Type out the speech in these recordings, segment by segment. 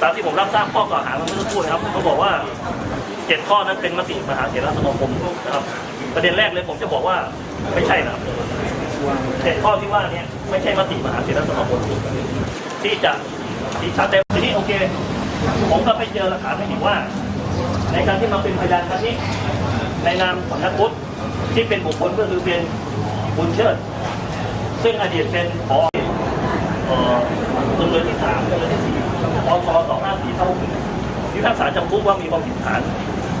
หลังที่ผมรับทราบข้อกล่าวหามาเมื่อสักครู่นะครับเขาบอกว่าเจ็ดข้อนั้นเป็นมติมหาเถรสมาคมนะครับ ประเด็นแรกเลยผมจะบอกว่าไม่ใช่นะครับเจ็ดข้อที่ว่านี้ไม่ใช่มติมหาเถรสมาคมที่จะที่ชัดเจนทีนี้โอเค ผมก็ไปเจอหลักฐานให้เห็นว่า ในการที่มาเป็นพยานครั้งนี้ ในนามสำนักพุทธที่เป็นบุคคลก็คือเป็นบุญเชิด ซึ่งอดีตเป็นผอเอ่อจำเลยที่สามจำเลยที่สี่ ปชสองห้าสี่เท่าถึงพิพากษาจำคุกว่ามีความผิดฐาน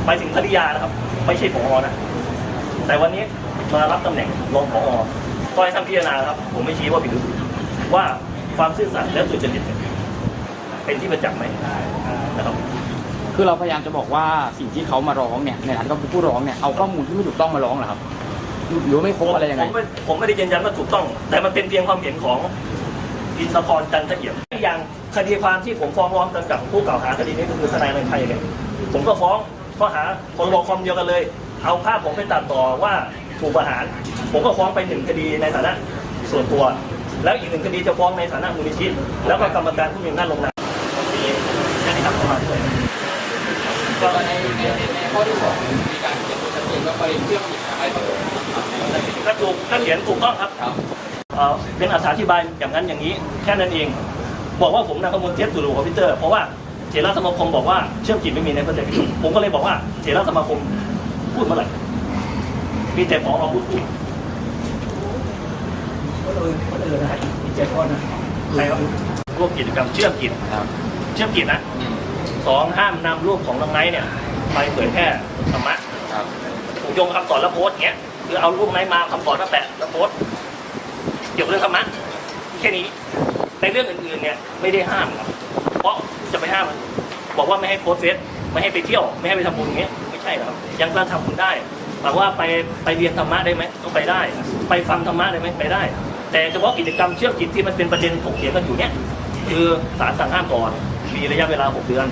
ไปถึงคดียานะครับ ไม่ใช่ผอนะ แต่วันนี้มารับตำแหน่งรองผอก็ให้ท่านพิจารณาครับ ผมไม่ชี้ว่าผิดหรือถูกว่าความซื่อสัตย์และสุจริตเนี่ยเป็นที่ประจักษ์ไหมนะครับคือเราพยายามจะบอกว่าสิ่งที่เขามาร้องเนี่ยในฐานะที่เขาเป็นผู้ร้องเนี่ยเอาข้อมูลที่ไม่ถูกต้องมาร้องเหรอครับหรือว่าไม่ครบอะไรยังไงผมไม่ผมไม่ได้ยืนยันว่าถูกต้อง แต่มันเป็นเพียงความเห็นของอินทพรจันทเอี่ยม อย่างคดีความที่ผมฟ้องร้องกันกับผู้กล่าวหาคดีนี้ก็คือทนายในไทยเนี่ยผมก็ฟ้องข้อหาพรบคอมเดียวกันเลย เอาภาพผมไปตัดต่อว่าถูกประหาร ผมก็ฟ้องไปหนึ่งคดีในฐานะส่วนตัว แล้วอีกหนึ่งคดีจะฟ้องในฐานะมูลนิธิแล้วก็กรรมการผู้มีอำนาจลงนามที่ญาติธรรมเข้ามาด้วยก็ในในในข้อที่สองมีการเขียนตัวชัดเจนว่าประเด็นเรื่องผิดอะไรต่างก็ถูกก็เขียนถูกต้องครับครับเอ่อเป็นอธิบายอย่างนั้นอย่างนี้แค่นั้นเอง บอกว่าผมนำข้อมูลเท็จสู่ระบบคอมพิวเตอร์เพราะว่าเถรสมาคมบอกว่าเชื่อมจิตไม่มีในพระเจ้าผมก็เลยบอกว่าเถรสมาคมพูดเมื่อไหร่มีแต่พอพูดพูดก็เลยก็เลยนะมีเจ็ดข้อนะใครครับร่วมกิจกรรมเชื่อมจิตครับเชื่อมจิตนะสองห้ามนำรูปของน้องไนท์เนี่ย ไปเผยแพร่ธรรมะครับถูกโยงคำสอนแล้วโพสต์เงี้ยคือเอารูปไนท์มาคำสอนมาแปะแล้วโพสต์เกี่ยวกับเรื่องธรรมะแค่นี้ในเรื่องอื่นๆเนี่ยไม่ได้ห้ามครับเพราะจะไปห้ามมันบอกว่าไม่ให้โพสต์เฟซไม่ให้ไปเที่ยว ไม่ให้ไปทำบุญอย่างเงี้ยไม่ใช่ครับ ยังก็ทำบุญได้แต่ว่าไปไปเรียนธรรมะได้ไหมก็ไปได้ ไปฟังธรรมะได้ไหมไปได้ แต่เฉพาะกิจกรรมเชื่อมจิตที่มันเป็นประเด็นถกเถียงกันอยู่เนี่ยคือศาลสั่งห้ามก่อนมีระยะเวลา 6 เดือน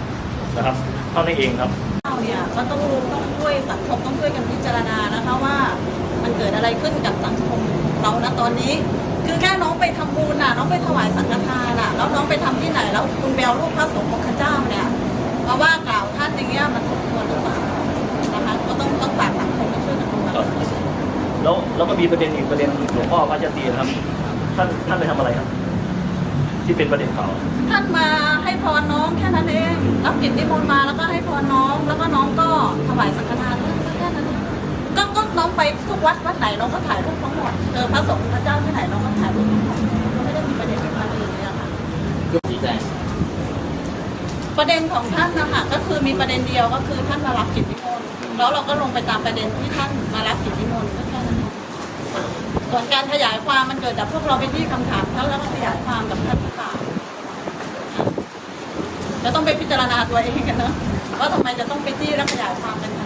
นะครับเท่านั้นเองครับเราเนี่ยก็ต้องต้องช่วยสังคมต้องช่วยกันพิจารณานะคะว่า มันเกิดอะไรขึ้นกับสังคมเราณตอนนี้ คือแค่น้องไปทำบุญน่ะ น้องไปถวายสังฆทานน่ะ แล้วน้องไปทำที่ไหน แล้วคุณแบลรูปพระสงฆ์ของข้าเจ้าเนี่ยมาว่ากล่าวท่านอย่างเงี้ยมันสมควรหรือเปล่านะคะ ก็ต้องต้องฝากสังคมมาช่วยกันดูนะแล้วแล้วก็มีประเด็นอีกประเด็นหลวงพ่อพระชาตรีนะครับ ท่านท่านไปทำอะไรครับ ที่เป็นประเด็นข่าวท่านมาให้พรน้องแค่นั้นเองรับกิจนิมนต์มาแล้วก็ให้พรน้อง แล้วก็น้องก็ถวายสังฆทานแค่นั้นเองก็ก็น้องไปทุกวัดวัดไหนน้องก็ถ่ายรูปทั้งหมด เจอพระสงฆ์พระเจ้าที่ไหนน้องก็ถ่ายรูปทั้งหมดก็ไม่ได้มีประเด็นอะไรเลยอะค่ะคือชี้แจงประเด็นของท่านนะคะก็คือมีประเด็นเดียวก็คือท่านมารับกิจนิมนต์แล้วเราก็ลงไปตามประเด็นที่ท่านมารับกิจนิมนต์ก็แค่นั้นเองส่วนการขยายความมันเกิดจากพวกเราไปที่คำถามท่านแล้วก็ขยายความกับท่านผู้ข่าวจะต้องไปพิจารณาตัวเองกันเนอะว่าทำไมจะต้องไปที่และขยายความกันข